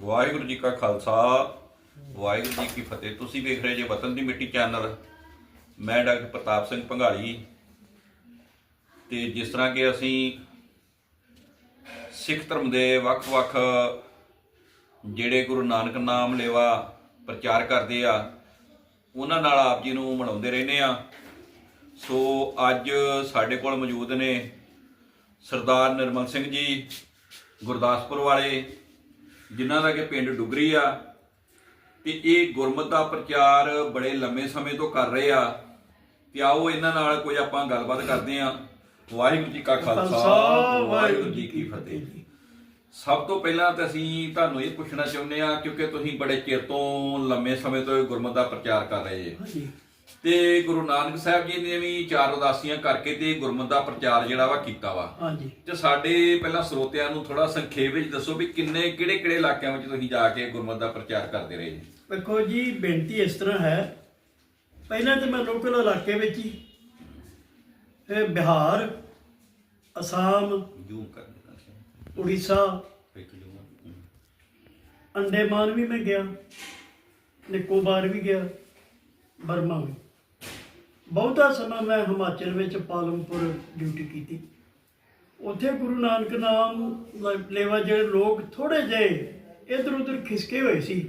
ਵਾਹਿਗੁਰੂ ਜੀ ਕਾ ਖਾਲਸਾ, ਵਾਹਿਗੁਰੂ ਜੀ ਕੀ ਫਤਿਹ। ਤੁਸੀਂ ਵੇਖ ਰਹੇ ਜੇ ਵਤਨ ਦੀ ਮਿੱਟੀ ਚੈਨਲ। ਮੈਂ ਡਾਕਟਰ ਪ੍ਰਤਾਪ ਸਿੰਘ ਭੰਗਾਲੀ ਤੇ ਜਿਸ ਤਰ੍ਹਾਂ ਕਿ ਅਸੀਂ ਸਿੱਖ ਧਰਮ ਦੇ ਵੱਖ-ਵੱਖ ਜਿਹੜੇ ਗੁਰੂ ਨਾਨਕ ਨਾਮ ਲੇਵਾ ਪ੍ਰਚਾਰ ਕਰਦੇ ਆ, ਉਹਨਾਂ ਨਾਲ ਆਪ ਜੀ ਨੂੰ ਮਿਲਾਉਂਦੇ ਰਹਿੰਦੇ ਆ। ਸੋ ਅੱਜ ਸਾਡੇ ਕੋਲ ਮੌਜੂਦ ਨੇ ਸਰਦਾਰ ਨਿਰਮਲ ਸਿੰਘ ਜੀ, ਗੁਰਦਾਸਪੁਰ ਵਾਲੇ ਜਿਨ੍ਹਾਂ ਦਾ ਕਿ ਪਿੰਡ ਡੁਗਰੀ ਆ ਤੇ ਇਹ ਗੁਰਮਤ ਦਾ ਪ੍ਰਚਾਰ ਬੜੇ ਲੰਮੇ ਸਮੇਂ ਤੋਂ ਕਰ ਰਹੇ ਆ। ਤੇ ਆਓ ਇਹਨਾਂ ਨਾਲ ਕੁਝ ਆਪਾਂ ਗੱਲਬਾਤ ਕਰਦੇ ਆ ਵਾਹਿਗੁਰੂ ਜੀ ਕਾ ਖਾਲਸਾ ਵਾਹਿਗੁਰੂ ਜੀ ਕੀ ਫਤਿਹ। ਸਭ ਤੋਂ ਪਹਿਲਾਂ ਤਾਂ ਅਸੀਂ ਤੁਹਾਨੂੰ ਇਹ ਪੁੱਛਣਾ ਚਾਹੁੰਦੇ ਆ ਕਿਉਂਕਿ ਤੁਸੀਂ ਬੜੇ ਚਿਰ ਤੋਂ ਲੰਮੇ ਸਮੇਂ ਤੋਂ ਇਹ ਗੁਰਮਤ ਦਾ ਪ੍ਰਚਾਰ ਕਰ ਰਹੇ ਜੇ। ਤੇ ਗੁਰੂ ਨਾਨਕ ਸਾਹਿਬ ਜੀ ਨੇ ਵੀ ਚਾਰ ਉਦਾਸੀਆਂ ਕਰਕੇ ਤੇ ਗੁਰਮਤ ਦਾ ਪ੍ਰਚਾਰ ਜਿਹੜਾ ਵਾ ਕੀਤਾ ਵਾ। ਹਾਂਜੀ। ਤੇ ਸਾਡੇ ਪਹਿਲਾਂ ਸਰੋਤਿਆਂ ਨੂੰ ਥੋੜਾ ਸੰਖੇਪ ਵਿੱਚ ਦੱਸੋ ਵੀ ਕਿੰਨੇ ਕਿਹੜੇ ਕਿਹੜੇ ਇਲਾਕਿਆਂ ਵਿੱਚ ਤੁਸੀਂ ਜਾ ਕੇ ਗੁਰਮਤ ਦਾ ਪ੍ਰਚਾਰ ਕਰਦੇ ਰਹੇ ਜੀ? ਵੇਖੋ ਜੀ ਬੇਨਤੀ ਇਸ ਤਰ੍ਹਾਂ ਹੈ ਪਹਿਲਾਂ ਤਾਂ ਮੈਂ ਲੋਕਲ ਇਲਾਕੇ ਵਿੱਚ ਹੀ ਫਿਰ ਬਿਹਾਰ ਅਸਾਮ ਜੂਮ ਕਰ ਉੜੀਸਾ ਇੱਕ ਜੂਮ ਅੰਡੇਮਾਨ ਵੀ ਮੈਂ ਗਿਆ ਨਿਕੋਬਾਰ ਵੀ ਗਿਆ ਬਰਮਾ ਵੀ। ਬਹੁਤਾ ਸਮਾਂ ਮੈਂ ਹਿਮਾਚਲ ਵਿੱਚ ਪਾਲਮਪੁਰ ਡਿਊਟੀ ਕੀਤੀ। ਉੱਥੇ ਗੁਰੂ ਨਾਨਕ ਨਾਮ ਲ- ਜਿਹੜੇ ਲੋਕ ਥੋੜੇ ਜਿਹੇ ਇਧਰ ਉਧਰ ਖਿਸਕੇ ਹੋਏ ਸੀ।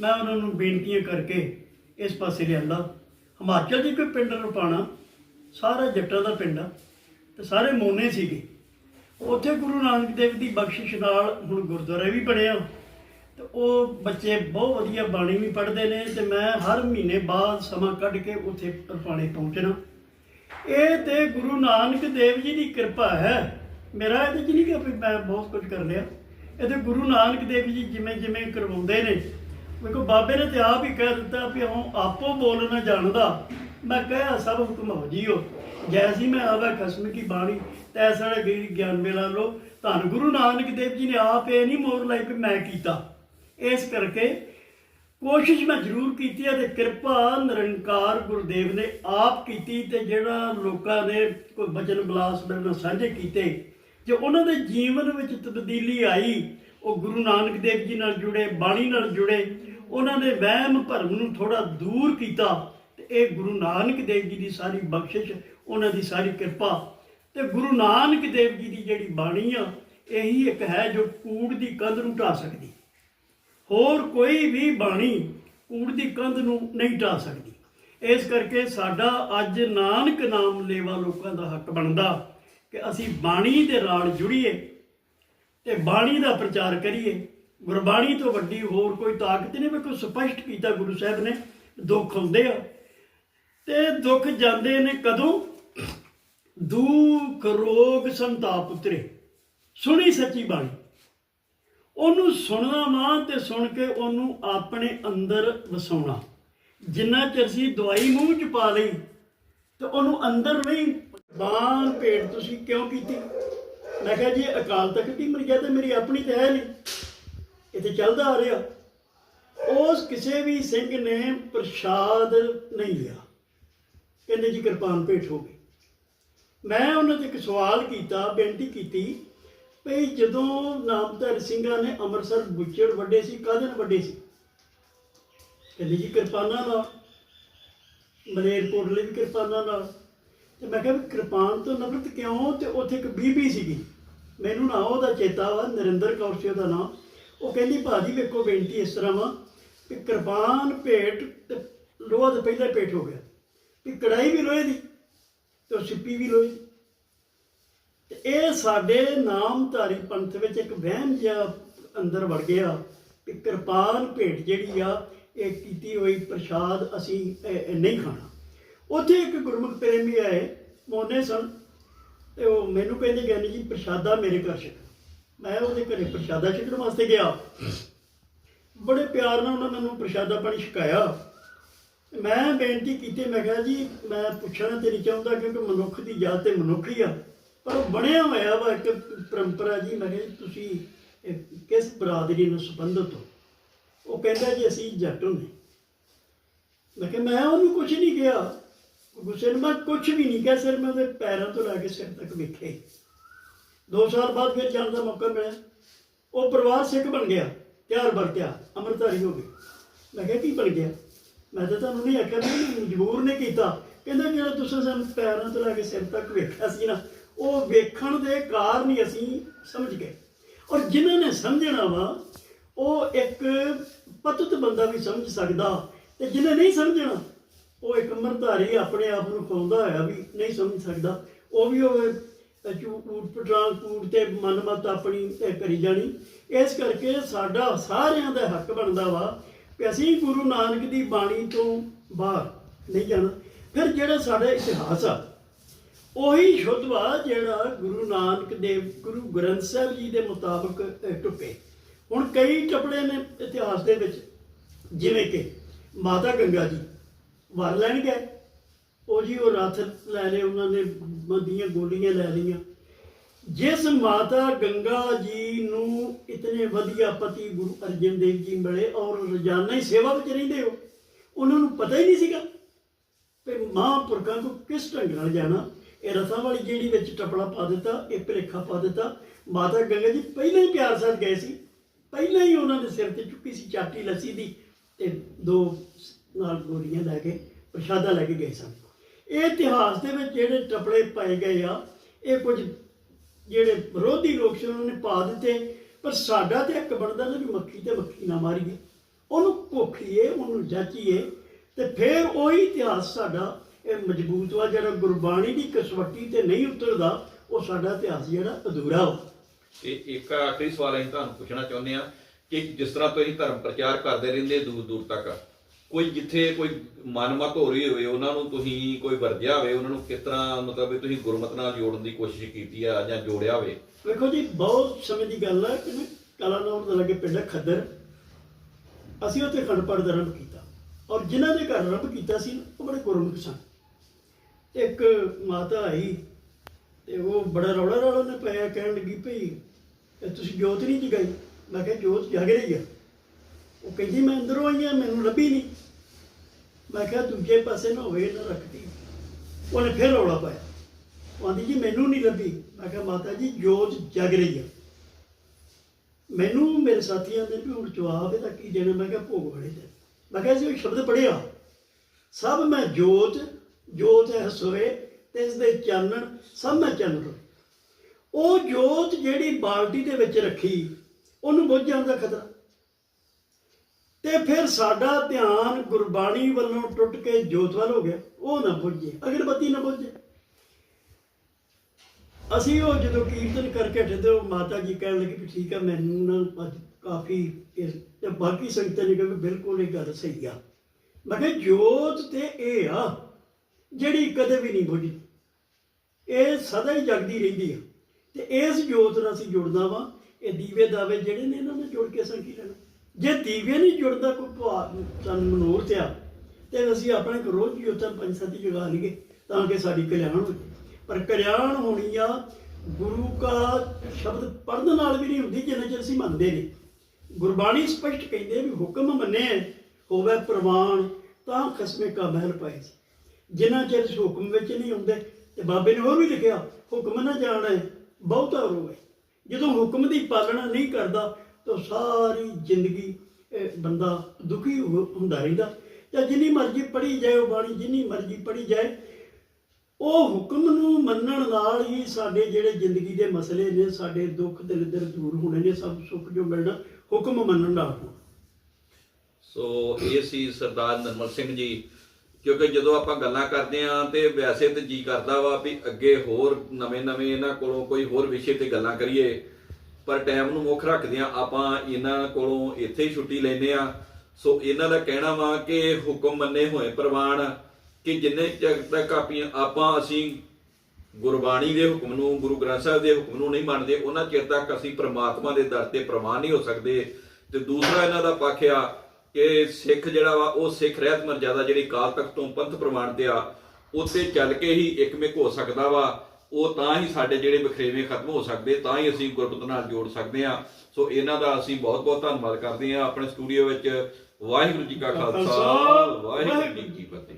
ਮੈਂ ਉਹਨਾਂ ਨੂੰ ਬੇਨਤੀਆਂ ਕਰਕੇ ਇਸ ਪਾਸੇ ਲਿਆਂਦਾ। ਹਿਮਾਚਲ ਦੀ ਕੋਈ ਪਿੰਡ ਰਪਾਣਾ, ਸਾਰਾ ਜੱਟਾਂ ਦਾ ਪਿੰਡ ਆ ਤੇ ਸਾਰੇ ਮੋਨੇ ਸੀਗੇ। ਉੱਥੇ ਗੁਰੂ ਨਾਨਕ ਦੇਵ ਦੀ ਬਖਸ਼ਿਸ਼ ਨਾਲ ਹੁਣ ਗੁਰਦੁਆਰਾ ਵੀ ਬਣਿਆ। ਤੇ ਉਹ ਬੱਚੇ ਬਹੁਤ ਵਧੀਆ ਬਾਣੀ ਵੀ ਪੜ੍ਹਦੇ ਨੇ ਤੇ ਮੈਂ ਹਰ ਮਹੀਨੇ ਬਾਅਦ ਸਮਾਂ ਕੱਢ ਕੇ ਉੱਥੇ ਰਪਾਣੇ ਪਹੁੰਚਣਾ। ਇਹ ਤੇ ਗੁਰੂ ਨਾਨਕ ਦੇਵ ਜੀ ਦੀ ਕਿਰਪਾ ਹੈ। ਮੇਰਾ ਇਹਦੇ ਚ ਨਹੀਂ ਕਿ ਮੈਂ ਬਹੁਤ ਕੁਝ ਕਰ ਲਿਆ। ਇਹ ਤੇ ਗੁਰੂ ਨਾਨਕ ਦੇਵ ਜੀ ਜਿਵੇਂ ਜਿਵੇਂ ਕਰਵਾਉਂਦੇ ਨੇ। ਵੇਖੋ ਬਾਬੇ ਨੇ ਤੇ ਆਪ ਹੀ ਕਹਿ ਦਿੱਤਾ ਵੀ ਹੂੰ ਆਪੋ ਬੋਲਣਾ ਜਾਣਦਾ। ਮੈਂ ਕਹਿਆ ਸਭ ਹੁਕਮ ਹੋ ਜੀਓ। ਜੈਸੀ ਮੈਂ ਆਵਾ ਖਸਮ ਕੀ ਬਾਣੀ, ਤੈਸਾ ਗਿਆਨ ਮੇਲਾ ਲੋ ਧੰਨ ਗੁਰੂ ਨਾਨਕ ਦੇਵ ਜੀ ਨੇ ਆਪ ਇਹ ਨਹੀਂ ਮੋਰ ਲਾਈ ਵੀ ਮੈਂ ਕੀਤਾ। ਇਸ ਕਰਕੇ ਕੋਸ਼ਿਸ਼ ਮੈਂ ਜ਼ਰੂਰ ਕੀਤੀ ਹੈ ਤੇ ਕਿਰਪਾ ਨਿਰੰਕਾਰ ਗੁਰਦੇਵ ਨੇ ਆਪ ਕੀਤੀ ਤੇ ਜਿਹੜਾ ਲੋਕਾਂ ਨੇ ਕੋਈ ਬਚਨ ਬਲਾਸ ਮੇਰੇ ਨਾਲ ਸਾਂਝੇ ਕੀਤੇ, ਜੇ ਉਹਨਾਂ ਦੇ ਜੀਵਨ ਵਿੱਚ ਤਬਦੀਲੀ ਆਈ, ਉਹ ਗੁਰੂ ਨਾਨਕ ਦੇਵ ਜੀ ਨਾਲ ਜੁੜੇ, ਬਾਣੀ ਨਾਲ ਜੁੜੇ, ਉਹਨਾਂ ਨੇ ਵਹਿਮ ਭਰਮ ਨੂੰ ਥੋੜਾ ਦੂਰ ਕੀਤਾ ਤੇ ਇਹ ਗੁਰੂ ਨਾਨਕ ਦੇਵ ਜੀ ਦੀ ਸਾਰੀ ਬਖਸ਼ਿਸ਼, ਉਹਨਾਂ ਦੀ ਸਾਰੀ ਕਿਰਪਾ। ਤੇ ਗੁਰੂ ਨਾਨਕ ਦੇਵ ਜੀ ਦੀ ਜਿਹੜੀ ਬਾਣੀ ਆ, ਇਹੀ ਇੱਕ ਹੈ ਜੋ ਕੂੜ ਦੀ ਕੰਧ ਨੂੰ ਢਾ ਸਕਦੀ। ਹੋਰ ਕੋਈ ਵੀ ਬਾਣੀ ਕੂੜ ਦੀ ਕੰਧ ਨੂੰ ਨਹੀਂ ਢਾ ਸਕਦੀ। ਇਸ ਕਰਕੇ ਸਾਡਾ ਅੱਜ ਨਾਨਕ ਨਾਮ ਲੇਵਾ ਲੋਕਾਂ ਦਾ ਹੱਕ ਬਣਦਾ ਕਿ ਅਸੀਂ ਬਾਣੀ ਦੇ ਨਾਲ ਜੁੜੀਏ ਤੇ ਬਾਣੀ ਦਾ ਪ੍ਰਚਾਰ ਕਰੀਏ। ਗੁਰਬਾਣੀ ਤੋਂ ਵੱਡੀ ਹੋਰ ਕੋਈ ਤਾਕਤ ਨਹੀਂ ਵੇਖੋ ਸਪਸ਼ਟ ਕੀਤਾ ਗੁਰੂ ਸਾਹਿਬ ਨੇ, ਦੁੱਖ ਹੁੰਦੇ ਆ। ਤੇ ਦੁੱਖ ਜਾਂਦੇ ਨੇ ਕਦੋਂ? ਦੁੱਖ ਰੋਗ ਸੰਤਾਪ ਉਤਰੇ। ਸੁਣੀ ਸੱਚੀ ਬਾਣੀ। ਉਹਨੂੰ ਸੁਣਨਾ ਮਾਂ ਤੇ ਸੁਣ ਕੇ ਉਹਨੂੰ ਆਪਣੇ ਅੰਦਰ ਵਸਾਉਣਾ। ਜਿੰਨਾ ਚਿਰ ਸੀ ਦਵਾਈ ਮੂੰਹ ਚ ਪਾ ਲਈ, ਤੇ ਉਹਨੂੰ ਅੰਦਰ ਨਹੀਂ। ਬਾਣ ਭੇਟ ਤੁਸੀਂ ਕਿਉਂ ਕੀਤੀ? ਮੈਂ ਕਿਹਾ ਜੀ ਅਕਾਲ ਤਖਤ ਦੀ ਮਰਜ਼ਾ ਤੇ ਮੇਰੀ ਆਪਣੀ ਤਾਂ ਹੈ ਨਹੀਂ। ਇੱਥੇ ਚੱਲਦਾ ਆ ਰਿਹਾ। ਉਸ ਕਿਸੇ ਵੀ ਸਿੰਘ ਨੇ ਪ੍ਰਸ਼ਾਦ ਨਹੀਂ ਲਿਆ। ਕਹਿੰਦੇ ਜੀ ਕਿਰਪਾਨ ਭੇਟ ਹੋ ਗਈ। ਮੈਂ ਉਹਨਾਂ ਤੇ ਇੱਕ ਸਵਾਲ ਕੀਤਾ, ਬੇਨਤੀ ਕੀਤੀ ਵੀ ਜਦੋਂ ਨਾਮਧਰ ਸਿੰਘਾਂ ਨੇ ਅੰਮ੍ਰਿਤਸਰ ਬੁੱਚੜ ਵੱਡੇ ਸੀ, ਕਾਹਦੇ ਨਾਲ ਵੱਡੇ ਸੀ? ਕਹਿੰਦੇ ਜੀ ਕਿਰਪਾਨਾਂ ਨਾਲ। ਮਲੇਰਕੋਟਲੇ ਵੀ ਕਿਰਪਾਨਾਂ ਨਾਲ। ਤੇ ਮੈਂ ਕਿਹਾ ਵੀ ਕਿਰਪਾਨ ਤੋਂ ਨਫ਼ਰਤ ਕਿਉਂ? ਤੇ ਉੱਥੇ ਇੱਕ ਬੀਬੀ ਸੀਗੀ। ਮੈਨੂੰ ਨਾ ਉਹਦਾ ਚੇਤਾ ਵਾ, ਨਰਿੰਦਰ ਕੌਰ ਸੀ ਉਹਦਾ ਨਾਮ। ਉਹ ਕਹਿੰਦੀ, ਭਾਜੀ ਵੇਖੋ ਬੇਨਤੀ ਇਸ ਤਰ੍ਹਾਂ ਵਾ ਕਿ ਕਿਰਪਾਨ ਭੇਟ ਤੇ ਲੋਹਾ ਤਾਂ ਪਹਿਲਾਂ ਹੀ ਭੇਟ ਹੋ ਗਿਆ। ਵੀ ਕੜਾਈ ਵੀ ਲੋਹੇ ਦੀ ਤੇ ਉਹ ਸਿੱਪੀ ਵੀ ਲੋਹੇ ਦੀ। ਇਹ ਸਾਡੇ ਨਾਮਧਾਰੀ ਪੰਥ ਵਿੱਚ ਇੱਕ ਵਹਿਮ ਜਿਹਾ ਅੰਦਰ ਵੜ ਗਿਆ ਕਿ ਕਿਰਪਾਨ ਭੇਟ ਜਿਹੜੀ ਆ, ਇਹ ਕੀਤੀ ਹੋਈ ਪ੍ਰਸ਼ਾਦ ਅਸੀਂ ਨਹੀਂ ਖਾਣਾ। ਉੱਥੇ ਇੱਕ ਗੁਰਮੁਖ ਪ੍ਰੇਮੀ ਆਏ, ਮੋਨੇ ਸਨ, ਤੇ ਉਹ ਮੈਨੂੰ ਕਹਿੰਦੇ, ਗਿਆਨੀ ਜੀ, ਪ੍ਰਸ਼ਾਦਾ ਮੇਰੇ ਘਰ ਛਕ ਮੈਂ ਉਹਦੇ ਘਰੇ ਪ੍ਰਸ਼ਾਦਾ ਛਕਣ ਵਾਸਤੇ ਗਿਆ। ਬੜੇ ਪਿਆਰ ਨਾਲ ਉਹਨਾਂ ਮੈਨੂੰ ਪ੍ਰਸ਼ਾਦਾ ਪਾਣੀ ਛਕਾਇਆ। ਮੈਂ ਬੇਨਤੀ ਕੀਤੀ, ਮੈਂ ਕਿਹਾ ਜੀ, ਮੈਂ ਪੁੱਛਣਾ ਤੇ ਨਹੀਂ ਚਾਹੁੰਦਾ ਕਿਉਂਕਿ ਮਨੁੱਖ ਦੀ ਜਾਤ ਤੇ ਮਨੁੱਖ ਹੀ ਆ। ਪਰ ਉਹ ਬਣਿਆ ਹੋਇਆ ਵਾ ਇੱਕ ਪਰੰਪਰਾ ਜੀ, ਮੈਂ ਕਿਹਾ ਜੀ, ਤੁਸੀਂ ਕਿਸ ਬਰਾਦਰੀ ਨਾਲ ਸੰਬੰਧਿਤ ਹੋ? ਉਹ ਕਹਿੰਦਾ ਜੀ, ਅਸੀਂ ਜੱਟ ਹੁੰਦੇ। ਮੈਂ ਕਿਹਾ, ਮੈਂ ਉਹਨੂੰ ਕੁਝ ਨਹੀਂ ਕਿਹਾ। ਗੁੱਸੇ ਨਾਲ ਮੈਂ ਕੁਝ ਵੀ ਨਹੀਂ ਕਿਹਾ ਸਿਰ ਮੈਂ ਉਹਦੇ ਪੈਰਾਂ ਤੋਂ ਲੈ ਕੇ ਸਿਰ ਤੱਕ ਵੇਖੇ ਦੋ ਸਾਲ ਬਾਅਦ ਫਿਰ ਜਾਣ ਦਾ ਮੌਕਾ ਮਿਲਿਆ। ਉਹ ਪਰਿਵਾਰ ਸਿੱਖ ਬਣ ਗਿਆ, ਤਿਆਰ ਵਰਤਿਆ ਤਿਆਰ ਅੰਮ੍ਰਿਤਧਾਰੀ ਹੋ ਗਏ। ਮੈਂ ਕਿਹਾ, ਕੀ ਬਣ ਗਿਆ? ਮੈਂ ਤਾਂ ਤੁਹਾਨੂੰ ਨਹੀਂ ਆਖਿਆ ਵੀ ਮਜਬੂਰ ਨੇ ਕੀਤਾ। ਕਹਿੰਦਾ, ਜਿਹੜਾ ਤੁਸੀਂ ਸਾਨੂੰ ਪੈਰਾਂ ਤੋਂ ਲੈ ਕੇ ਸਿਰ ਤੱਕ ਵੇਖਿਆ ਸੀ ਨਾ ਉਹ ਵੇਖਣ ਦੇ ਕਾਰਨ ਹੀ ਅਸੀਂ ਸਮਝ ਗਏ। ਔਰ ਜਿਨ੍ਹਾਂ ਨੇ ਸਮਝਣਾ ਵਾ, ਉਹ ਇੱਕ ਪਤਤ ਬੰਦਾ ਵੀ ਸਮਝ ਸਕਦਾ ਤੇ ਜਿਹਨੇ ਨਹੀਂ ਸਮਝਣਾ, ਉਹ ਇੱਕ ਮਰਧਾਰੀ ਆਪਣੇ ਆਪ ਨੂੰ ਖੋਂਦਾ ਹੋਇਆ ਵੀ ਨਹੀਂ ਸਮਝ ਸਕਦਾ। ਉਹ ਵੀ ਉਹ ਝੂਠ ਪਟਾਲ ਕੂੜ ਤੇ ਮਨਮਤ ਆਪਣੀ ਕਰੀ ਜਾਣੀ। ਇਸ ਕਰਕੇ ਸਾਡਾ ਸਾਰਿਆਂ ਦਾ ਹੱਕ ਬਣਦਾ ਵਾ ਕਿ ਅਸੀਂ ਗੁਰੂ ਨਾਨਕ ਦੀ ਬਾਣੀ ਤੋਂ ਬਾਹਰ ਨਹੀਂ ਜਾਣਾ। ਫਿਰ ਜਿਹੜਾ ਸਾਡਾ ਇਤਿਹਾਸ ਆ ਉਹੀ ਸ਼ੁੱਧਵਾ ਜਿਹੜਾ ਗੁਰੂ ਨਾਨਕ ਦੇਵ ਗੁਰੂ ਗ੍ਰੰਥ ਸਾਹਿਬ ਜੀ ਦੇ ਮੁਤਾਬਕ ਅਹ, ਹੁਣ ਕਈ ਟਪੜੇ ਨੇ ਇਤਿਹਾਸ ਦੇ ਵਿੱਚ ਜਿਵੇਂ ਕਿ ਮਾਤਾ ਗੰਗਾ ਜੀ ਵਰ ਲੈਣ ਗਏ। ਉਹ ਜੀ ਉਹ ਰੱਥ ਲੈ ਲਏ ਉਹਨਾਂ ਨੇ ਮਦੀਆਂ ਗੋਲੀਆਂ ਲੈ ਲਈਆਂ। ਜਿਸ ਮਾਤਾ ਗੰਗਾ ਜੀ ਨੂੰ ਇਤਨੇ ਵਧੀਆ ਪਤੀ ਗੁਰੂ ਅਰਜਨ ਦੇਵ ਜੀ ਮਿਲੇ ਔਰ ਰੋਜ਼ਾਨਾ ਹੀ ਸੇਵਾ ਵਿੱਚ ਰਹਿੰਦੇ ਹੋ ਉਹਨਾਂ ਨੂੰ ਪਤਾ ਹੀ ਨਹੀਂ ਸੀਗਾ ਕਿ ਮਹਾਂਪੁਰਖਾਂ ਤੋਂ ਕਿਸ ਢੰਗ ਨਾਲ ਜਾਣਾ। ਇਹ ਰਸਾਂ ਵਾਲੀ ਜਿਹੜੀ ਵਿੱਚ ਟਪੜਾ ਪਾ ਦਿੱਤਾ, ਇਹ ਭਲੇਖਾ ਪਾ ਦਿੱਤਾ। ਮਾਤਾ ਗੰਗਾ ਜੀ ਪਹਿਲਾਂ ਹੀ ਪਿਆਰ ਸਾਥ ਗਏ ਸੀ। ਪਹਿਲਾਂ ਹੀ ਉਹਨਾਂ ਦੇ ਸਿਰ ਤੇ ਚੁੱਕੀ ਸੀ ਚਾਟੀ ਲੱਸੀ ਦੀ ਤੇ ਦੋ ਨਾਲ ਗੋਰੀਆਂ ਲੈ ਕੇ, ਪ੍ਰਸ਼ਾਦਾ ਲੈ ਕੇ ਗਏ ਸਨ। ਇਹ ਇਤਿਹਾਸ ਦੇ ਵਿੱਚ ਜਿਹੜੇ ਟਪੜੇ ਪਾਏ ਗਏ ਆ, ਇਹ ਕੁਝ ਜਿਹੜੇ ਵਿਰੋਧੀ ਲੋਕ ਸੀ, ਉਹਨਾਂ ਨੇ ਪਾ ਦਿੱਤੇ। ਪਰ ਸਾਡਾ ਤੇ ਇੱਕ ਬਣਦਾ ਨਾ ਵੀ ਮੱਖੀ ਤੇ ਮੱਖੀ ਨਾ ਮਾਰੀਏ। ਉਹਨੂੰ ਕੋਖੀਏ ਉਹਨੂੰ ਜਾਚੀਏ ਤੇ ਫਿਰ ਉਹੀ ਇਤਿਹਾਸ ਸਾਡਾ ਇਹ ਮਜ਼ਬੂਤ ਵਾ ਜਿਹੜਾ ਗੁਰਬਾਣੀ ਦੀ ਕਸਵੱਟੀ ਤੇ ਨਹੀਂ ਉਤਰਦਾ ਉਹ ਸਾਡਾ ਇਤਿਹਾਸ ਜਿਹੜਾ ਅਧੂਰਾ ਵਾ। ਤੇ ਇੱਕ ਆਖਰੀ ਸਵਾਲ ਅਸੀਂ ਤੁਹਾਨੂੰ ਪੁੱਛਣਾ ਚਾਹੁੰਦੇ ਆ ਕਿ ਜਿਸ ਤਰ੍ਹਾਂ ਤੁਸੀਂ ਧਰਮ ਪ੍ਰਚਾਰ ਕਰਦੇ ਰਹਿੰਦੇ ਦੂਰ ਦੂਰ ਤੱਕ ਕੋਈ ਜਿੱਥੇ ਕੋਈ ਮਨਮਤ ਹੋ ਰਹੀ ਹੋਵੇ ਉਹਨਾਂ ਨੂੰ ਤੁਸੀਂ ਕੋਈ ਵਰਜਿਆ ਹੋਵੇ ਉਹਨਾਂ ਨੂੰ ਕਿਸ ਤਰ੍ਹਾਂ ਮਤਲਬ ਤੁਸੀਂ ਗੁਰਮਤ ਨਾਲ ਜੋੜਨ ਦੀ ਕੋਸ਼ਿਸ਼ ਕੀਤੀ ਆ ਜਾਂ ਜੋੜਿਆ ਹੋਵੇ? ਵੇਖੋ ਜੀ ਬਹੁਤ ਸਮੇਂ ਦੀ ਗੱਲ ਹੈ ਕਿ ਕਲਾਨੌਰ ਦੇ ਲਾਗੇ ਪਿੰਡ ਖੱਦਰ ਅਸੀਂ ਉੱਥੇ ਖੰਡ ਪਾਠ ਦਾ ਆਰੰਭ ਕੀਤਾ। ਔਰ ਜਿਨ੍ਹਾਂ ਦੇ ਘਰ ਆਰੰਭ ਕੀਤਾ ਸੀ ਉਹ ਬੜੇ ਗੁਰਮੁਖ ਸਨ। ਇੱਕ ਮਾਤਾ ਆਈ ਤੇ ਉਹ ਬੜਾ ਰੌਲਾ ਰੌਲਾ ਨੇ ਪਾਇਆ, ਕਹਿਣ ਲੱਗੀ, ਭਈ, ਇਹ ਤੁਸੀਂ ਜੋਤ ਨਹੀਂ ਜਗਾਈ? ਮੈਂ ਕਿਹਾ, ਜੋਤ ਜਗ ਰਹੀ ਆ। ਉਹ ਕਹਿੰਦੀ, ਮੈਂ ਅੰਦਰੋਂ ਆਈ ਆ, ਮੈਨੂੰ ਲੱਭੀ ਨਹੀਂ। ਮੈਂ ਕਿਹਾ, ਦੂਜੇ ਪਾਸੇ ਨਾ ਹੋਵੇ ਨਾ ਰੱਖਦੀ ਉਹਨੇ ਫਿਰ ਰੌਲਾ ਪਾਇਆ। ਉਹ ਆਂਦੀ, ਜੀ, ਮੈਨੂੰ ਨਹੀਂ ਲੱਭੀ। ਮੈਂ ਕਿਹਾ, ਮਾਤਾ ਜੀ, ਜੋਤ ਜਗ ਰਹੀ ਆ। ਮੈਨੂੰ, ਮੇਰੇ ਸਾਥੀਆਂ ਨੇ ਵੀ ਹੁਣ ਜਵਾਬ ਇਹਦਾ ਕੀ ਦੇਣਾ? ਮੈਂ ਕਿਹਾ, ਭੋਗ ਵਾਲੇ ਦੇ ਮੈਂ ਕਿਹਾ, ਜੀ ਉਹ ਸ਼ਬਦ ਪੜਿਆ ਸਭ ਮੈਂ ਜੋਤ ਜੋਤ ਹੈ ਸੋਏ ਤੇ ਇਸ ਦੇ ਚਾਨਣ, ਸਭ ਮੈਂ ਚਾਨਣ ਉਹ ਜੋਤ ਜਿਹੜੀ ਬਾਲਟੀ ਦੇ ਵਿੱਚ ਰੱਖੀ, ਉਹਨੂੰ ਬੁੱਝ ਜਾਣ ਦਾ ਖਤਰਾ। ਤੇ ਫਿਰ ਸਾਡਾ ਧਿਆਨ ਗੁਰਬਾਣੀ ਵੱਲੋਂ ਟੁੱਟ ਕੇ ਜੋਤ ਵੱਲ ਹੋ ਗਿਆ। ਉਹ ਨਾ ਬੁੱਝੇ, ਅਗਰਬੱਤੀ ਨਾ ਬੁੱਝੇ। ਅਸੀਂ ਉਹ ਜਦੋਂ ਕੀਰਤਨ ਕਰਕੇ ਹਟੇ ਤੇ ਮਾਤਾ ਜੀ ਕਹਿਣ ਲੱਗੇ ਵੀ ਠੀਕ ਆ ਮੈਨੂੰ ਨਾ ਅੱਜ ਕਾਫੀ ਇਸ ਤੇ ਬਾਕੀ ਸੰਗਤਾਂ ਨੇ ਕਿਹਾ ਬਿਲਕੁਲ ਇਹ ਗੱਲ ਸਹੀ ਆ। ਮੈਂ ਕਿਹਾ ਜੋਤ ਤੇ ਇਹ ਆ ਜਿਹੜੀ ਕਦੇ ਵੀ ਨਹੀਂ ਬੁਝਦੀ ਇਹ ਸਦਾ ਹੀ ਜਗਦੀ ਰਹਿੰਦੀ ਆ। ਤੇ ਇਸ ਜੋਤ ਨਾਲ ਅਸੀਂ ਜੁੜਨਾ ਵਾ। ਇਹ ਦੀਵੇ ਦਾਵੇ ਜਿਹੜੇ ਨੇ ਇਹਨਾਂ ਨਾਲ ਜੁੜ ਕੇ ਅਸੀਂ ਕੀ ਲੈਣਾ? ਜੇ ਦੀਵੇ ਨਹੀਂ ਜੁੜਦਾ, ਕੋਈ ਭਾਵ ਸਾਨੂੰ ਮਨੋਰਥ ਆ। ਤੇ ਅਸੀਂ ਆਪਣਾ ਇੱਕ ਰੋਜ਼ ਜੋਤਾਂ ਪੰਜ ਸੱਤ ਜਗਾ ਲਈਏ ਤਾਂ ਕਿ ਸਾਡੀ ਕਲਿਆਣ ਹੋ ਜਾਏ ਪਰ ਕਲਿਆਣ ਹੋਣੀ ਆ, ਗੁਰੂ ਕਾ ਸ਼ਬਦ ਪੜਨ ਨਾਲ ਵੀ ਨਹੀਂ ਹੁੰਦੀ, ਜਿੰਨਾ ਚਿਰ ਅਸੀਂ ਮੰਨਦੇ ਨੇ ਗੁਰਬਾਣੀ ਸਪਸ਼ਟ ਕਹਿੰਦੇ ਵੀ ਹੁਕਮ ਮੰਨੇ ਹੋਵੇ ਪ੍ਰਵਾਨ, ਤਾਂ ਖਸਮੇ ਕਾ ਮਹਿਲ ਪਾਏ ਸੀ ਚਿਰ ਹੁਕਮ ਵਿੱਚ ਨਹੀਂ ਹੁੰਦੇ, ਤੇ ਬਾਬੇ ਨੇ ਹੋਰ ਵੀ ਲਿਖਿਆ, ਹੁਕਮ ਨਾ ਜਾਣੇ ਬਹੁਤਾ ਰੋਵੇ ਜਦੋਂ ਹੁਕਮ ਦੀ ਪਾਲਣਾ ਨਹੀਂ ਕਰਦਾ, ਤਾਂ ਸਾਰੀ ਜ਼ਿੰਦਗੀ ਬੰਦਾ ਦੁਖੀ ਹੁੰਦਾ ਰਹਿੰਦਾ। ਜਾਂ ਜਿੰਨੀ ਮਰਜ਼ੀ ਪੜ੍ਹੀ ਜਾਏ ਉਹ ਬਾਣੀ, ਜਿੰਨੀ ਮਰਜ਼ੀ ਪੜ੍ਹੀ ਜਾਏ, ਉਹ ਹੁਕਮ ਨੂੰ ਮੰਨਣ ਨਾਲ ਹੀ ਸਾਡੇ ਜਿਹੜੇ ਜ਼ਿੰਦਗੀ ਦੇ ਮਸਲੇ ਨੇ, ਸਾਡੇ ਦੁੱਖ ਦਲਿੱਦਰ ਦੂਰ ਹੋਣੇ ਨੇ, ਸਭ ਸੁੱਖ ਜੋ ਮਿਲਣਾ, ਹੁਕਮ ਮੰਨਣ ਨਾਲ ਹੋਣਾ। ਸੋ ਇਹ ਸੀ ਸਰਦਾਰ ਨਰਮਲ ਸਿੰਘ ਜੀ ਕਿਉਂਕਿ ਜਦੋਂ ਆਪਾਂ ਗੱਲਾਂ ਕਰਦੇ ਆਂ ਤੇ ਵੈਸੇ ਤੇ ਜੀ ਕਰਦਾ ਵਾ ਵੀ ਅੱਗੇ ਹੋਰ ਨਵੇਂ-ਨਵੇਂ ਇਹਨਾਂ ਕੋਲੋਂ ਕੋਈ ਹੋਰ ਵਿਸ਼ੇ ਤੇ ਗੱਲਾਂ ਕਰੀਏ, ਪਰ ਟਾਈਮ ਨੂੰ ਮੁੱਖ ਰੱਖਦੇ ਰੱਖਦਿਆਂ ਆਪਾਂ ਇਹਨਾਂ ਕੋਲੋਂ ਇੱਥੇ ਹੀ ਛੁੱਟੀ ਲੈਨੇ ਆ ਸੋ ਇਹਨਾਂ ਦਾ ਕਹਿਣਾ ਵਾ ਕਿ ਹੁਕਮ ਮੰਨੇ ਹੋਏ ਪ੍ਰਵਾਨ ਕਿ ਜਿੰਨੇ ਚਿਰ ਤੱਕ ਆਪੀ- ਆਪਾਂ ਅਸੀਂ ਗੁਰਬਾਣੀ ਦੇ ਹੁਕਮ ਨੂੰ, ਗੁਰੂ ਗ੍ਰੰਥ ਸਾਹਿਬ ਦੇ ਹੁਕਮ ਨੂੰ ਨਹੀਂ ਮੰਨਦੇ, ਉਹਨਾਂ ਚਿਰ ਤੱਕ ਅਸੀਂ ਪ੍ਰਮਾਤਮਾ ਦੇ ਦਰ ਤੇ ਪ੍ਰਵਾਨ ਨਹੀਂ ਹੋ ਸਕਦੇ। ਤੇ ਦੂਸਰਾ ਇਹਨਾਂ ਦਾ ਪੱਖ ਆ ਕਿ ਸਿੱਖ ਜਿਹੜਾ ਵਾ ਉਹ ਸਿੱਖ ਰਹਿਤ ਮਰਜ਼ਾਦਾ ਜਿਹੜੀ ਕਾਲ ਤੱਕ ਤੋਂ ਪੰਥ ਪ੍ਰਮਾਣ ਤੇ ਆ ਉੱਤੇ ਚੱਲ ਕੇ ਹੀ ਇੱਕਮਿਕ ਹੋ ਸਕਦਾ ਵਾ। ਉਹ ਤਾਂ ਹੀ ਸਾਡੇ ਜਿਹੜੇ ਬਖਰੇਵੇਂ ਖਤਮ ਹੋ ਸਕਦੇ ਤਾਂ ਹੀ ਅਸੀਂ ਗੁਰਬਤ ਨਾਲ ਜੋੜ ਸਕਦੇ ਆ ਸੋ ਇਹਨਾਂ ਦਾ ਅਸੀਂ ਬਹੁਤ ਬਹੁਤ ਧੰਨਵਾਦ ਕਰਦੇ ਆ ਆਪਣੇ ਸਟੂਡੀਓ ਵਿੱਚ ਵਾਹਿਗੁਰੂ ਜੀ ਕਾ ਖਾਲਸਾ ਵਾਹਿਗੁਰੂ ਜੀ ਕੀ ਫਤਿਹ।